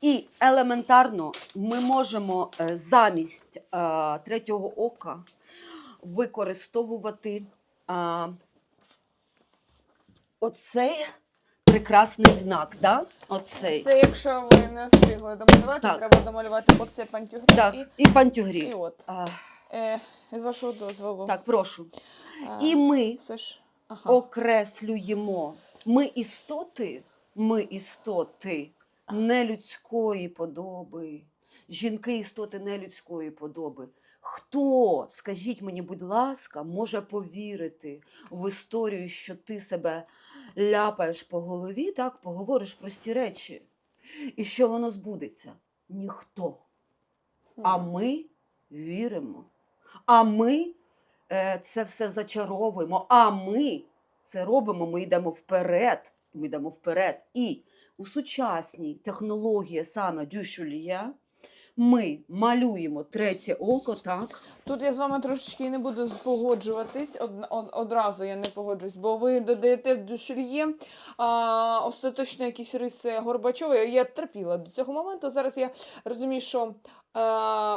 І елементарно ми можемо е, замість е, третього ока використовувати е, оцей прекрасний знак. Да? Оцей. Це якщо ви не встигли домалювати, Так. треба домалювати оце пантюгрі. Так, І, і пантюгрі. і от. А, Е, з вашого дозволу. так, прошу. А, І ми ж. Ага. окреслюємо. Ми істоти, ми істоти нелюдської подоби. Жінки істоти нелюдської подоби. Хто, скажіть мені, будь ласка, може повірити в історію, що ти себе ляпаєш по голові, так, поговориш прості речі, і що воно збудеться? Ніхто. А ми віримо. А ми е, це все зачаровуємо. А ми це робимо. Ми йдемо вперед. Ми йдемо вперед. І у сучасній технології саме дюшулія ми малюємо третє око, так? Тут я з вами трошечки не буду погоджуватись. Од, од- одразу я не погоджуюсь, бо ви додаєте в душельє остаточно якісь риси Горбачова. Я терпіла до цього моменту. Зараз я розумію, що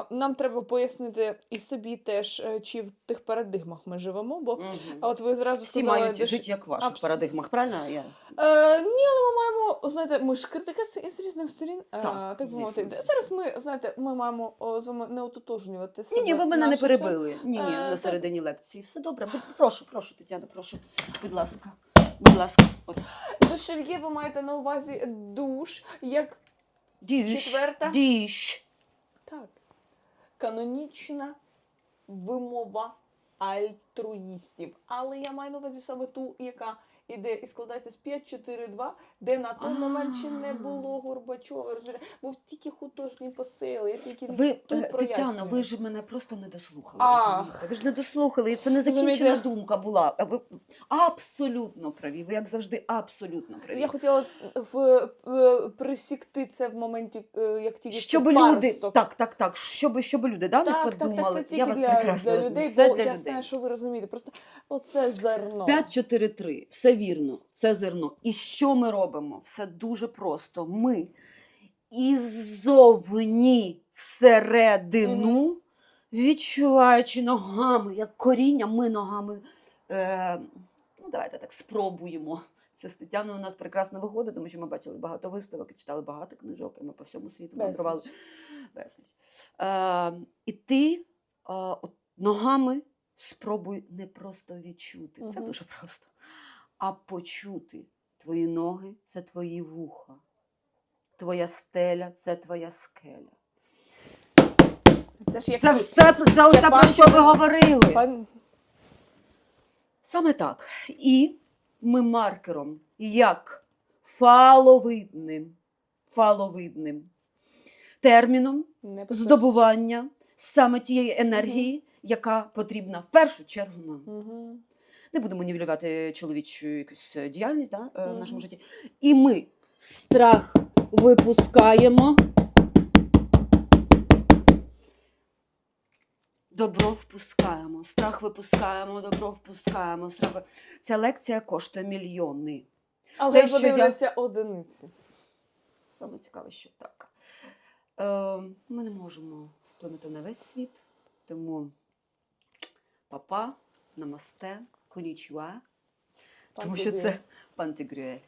нам треба пояснити і собі теж, е, чи в тих парадигмах ми живемо. Бо а от ви зразу Всі сказали, мають жити як в ваших Абс- парадигмах, правильно? Я... Е, ні, але ми маємо, знаєте, ми ж критика з, із різних сторін. е, Так, так мовити. Зараз ми, знаєте, ми маємо о, з вами не ототожнювати себе. Ні, ні, ви мене не перебили. Ні, ні, Е, на середині лекції. Все добре. Прошу, прошу, Тетяна, прошу. Будь ласка. Будь ласка. От. Душельє ви маєте на увазі душ, як Діж. Четверта. Діж. Так, канонічна вимова альтруїстів. Але я маю на увазі саме ту, яка іде і складається з 5-4-2, де на той момент ще не було Горбачова. Розумієте? Був тільки художній посил, я тільки Ви, тут е, прояснюю. Тетяно, ви ж мене просто не дослухали. Розумієте? Ви ж не дослухали, і це не закінчена Розумієте? думка була. А Ви абсолютно праві. Ви, як завжди, абсолютно праві. Я хотіла в, в, присікти це в моменті, е, як тільки щоб це люди, паросток. так, так, так, щоб, щоб люди да, не так, так, подумали. так, це я вас для, прекрасно для розумію. людей, Все бо для я людей. знаю, що ви розумієте. Просто оце зерно. 5-4-3, все вірно, це зерно. І що ми робимо? Все дуже просто. Ми іззовні всередину, відчуваючи ногами, як коріння, ми ногами. Е, ну, давайте так спробуємо. Це з Тетяною у нас прекрасно виходить, тому що ми бачили багато виставок і читали багато книжок, і ми по всьому світу мандрували. Е, і ти е, ногами спробуй не просто відчути. Це дуже просто. А почути. Твої ноги це твої вуха. Твоя стеля це твоя скеля. Це ж як Це все це, оце про що ви говорили. пан... Саме так. І ми маркером, як фаловидним, фаловидним терміном здобування саме тієї енергії, яка потрібна в першу чергу нам. Угу. Не будемо нівелювати чоловічу якусь е, діяльність да, е, в нашому житті. І ми страх випускаємо. Добро впускаємо, страх випускаємо, добро впускаємо. Страх... Ця лекція коштує мільйони. Але Те, що я- одиниці. Саме цікаве, що так. Е, ми не можемо вплинути на весь світ, тому папа, намасте, конічуа, тому що це пан Тігрюель.